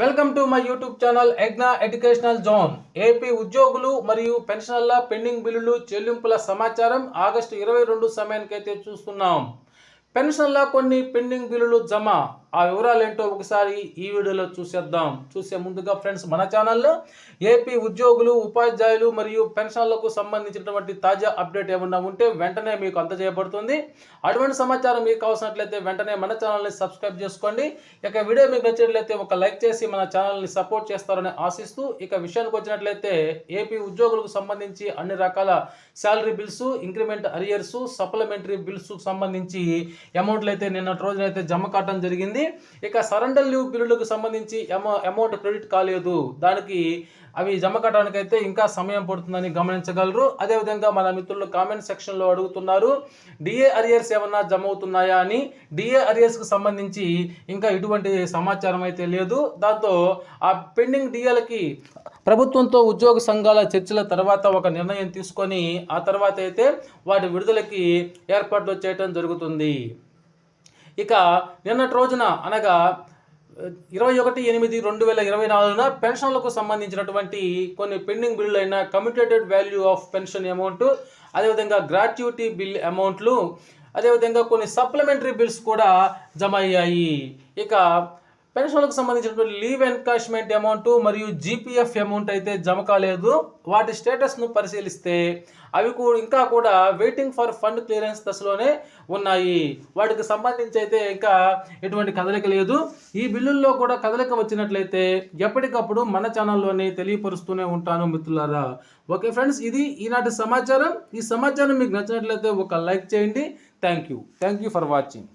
Welcome to my YouTube channel ఎగ్నా educational zone AP ఉద్యోగులు మరియు పెన్షనర్ల pending బిల్లులు చెల్లింపుల సమాచారం ఆగస్టు ఇరవై రెండు సమయానికైతే చూస్తున్నాం. పెన్షన్ల కొన్ని పెండింగ్ బిల్లులు జమ. ఆ వివరాలు ఏంటో ఒకసారి ఈ వీడియోలో చూసేద్దాం. చూసే ముందుగా ఫ్రెండ్స్ మన ఛానల్లో ఏపీ ఉద్యోగులు ఉపాధ్యాయులు మరియు పెన్షన్లకు సంబంధించినటువంటి తాజా అప్డేట్ ఏమన్నా ఉంటే వెంటనే మీకు అందజేయబడుతుంది. అటువంటి సమాచారం మీకు అవసరట్లయితే వెంటనే మన ఛానల్ని సబ్స్క్రైబ్ చేసుకోండి. ఇక వీడియో మీకు నచ్చినట్లయితే ఒక లైక్ చేసి మన ఛానల్ని సపోర్ట్ చేస్తారని ఆశిస్తూ ఇక విషయానికి వచ్చినట్లయితే ఏపీ ఉద్యోగులకు సంబంధించి అన్ని రకాల salary bills increment arrears supplementary బిల్స్కు సంబంధించి అమౌంట్లు అయితే నిన్నటి రోజునైతే జమ కావడం జరిగింది. ఇక సరెండర్ లీవ్ బిల్లులకు సంబంధించి అమౌ అమౌంట్ క్రెడిట్ కాలేదు. దానికి అవి జమ కట్టడానికి అయితే ఇంకా సమయం పడుతుందని గమనించగలరు. అదేవిధంగా మన మిత్రులు కామెంట్ సెక్షన్లో అడుగుతున్నారు డిఏ అరియర్స్ ఏమన్నా జమ అవుతున్నాయా? అని. డిఏ అరియర్స్కి సంబంధించి ఇంకా ఎటువంటి సమాచారం అయితే లేదు. దాంతో ఆ పెండింగ్ డిఏలకి ప్రభుత్వంతో ఉద్యోగ సంఘాల చర్చల తర్వాత ఒక నిర్ణయం తీసుకొని ఆ తర్వాత అయితే వాటి విడుదలకి ఏర్పాట్లు చేయటం జరుగుతుంది. ఇక నిన్నటి రోజున అనగా ఇరవై ఒకటి ఎనిమిది రెండు వేల ఇరవై నాలుగున పెన్షన్లకు సంబంధించినటువంటి కొన్ని పెండింగ్ బిల్లు అయిన commuted value of pension amount అదేవిధంగా గ్రాట్యుటీ బిల్ అమౌంట్లు అదేవిధంగా కొన్ని సప్లిమెంటరీ బిల్స్ కూడా జమ అయ్యాయి. ఇక పెన్షన్లకు సంబంధించినటువంటి లీవ్ ఎన్కాష్మెంట్ అమౌంట్ మరియు జీపీఎఫ్ అమౌంట్ అయితే జమ కాలేదు. వాటి స్టేటస్ను పరిశీలిస్తే అవి కూడా ఇంకా కూడా వెయిటింగ్ ఫర్ ఫండ్ క్లియరెన్స్ దశలోనే ఉన్నాయి. వాటికి సంబంధించి అయితే ఇంకా ఎటువంటి కదలిక లేదు. ఈ బిల్లుల్లో కూడా కదలిక వచ్చినట్లయితే ఎప్పటికప్పుడు మన ఛానల్లోనే తెలియపరుస్తూనే ఉంటాను మిత్రులారా. ఓకే ఫ్రెండ్స్ ఇది ఈనాటి సమాచారం. ఈ సమాచారం మీకు నచ్చినట్లయితే ఒక లైక్ చేయండి. Thank you. Thank you for watching.